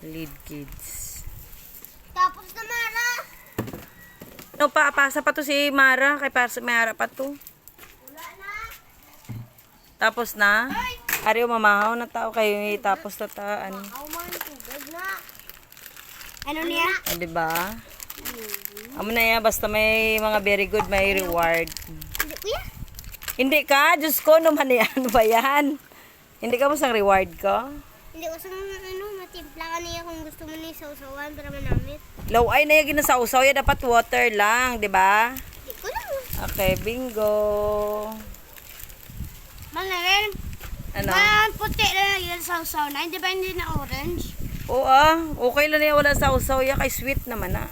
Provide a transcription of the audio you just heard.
Lead kids. Tapos na Mara. No, pa, pasa pa to si Mara. Kay pasa Mara pa to. Wala na. Tapos na. Ariyo mamahaw na tao kayo tapos na ta ano. Ako man tubig na. Ano niya? Ah, di ba? Amo na yan, basta may mga very good, may reward. Hindi ka, Diyos ko, naman yan, ano ba yan? Hindi ka mo sang reward ko? Hindi ko sang ano, matimpla ka niya kung gusto mo ni sausawan para manamit. Low ay na yung ginasausaw, yan dapat water lang, di ba? Hindi ko lang. Okay, bingo. Mangalan. Ano? Man, puti na lang yung sausaw na. Hindi ba hindi na orange? Oo ah, okay lang na yan, wala sausaw yan, kay sweet naman ah.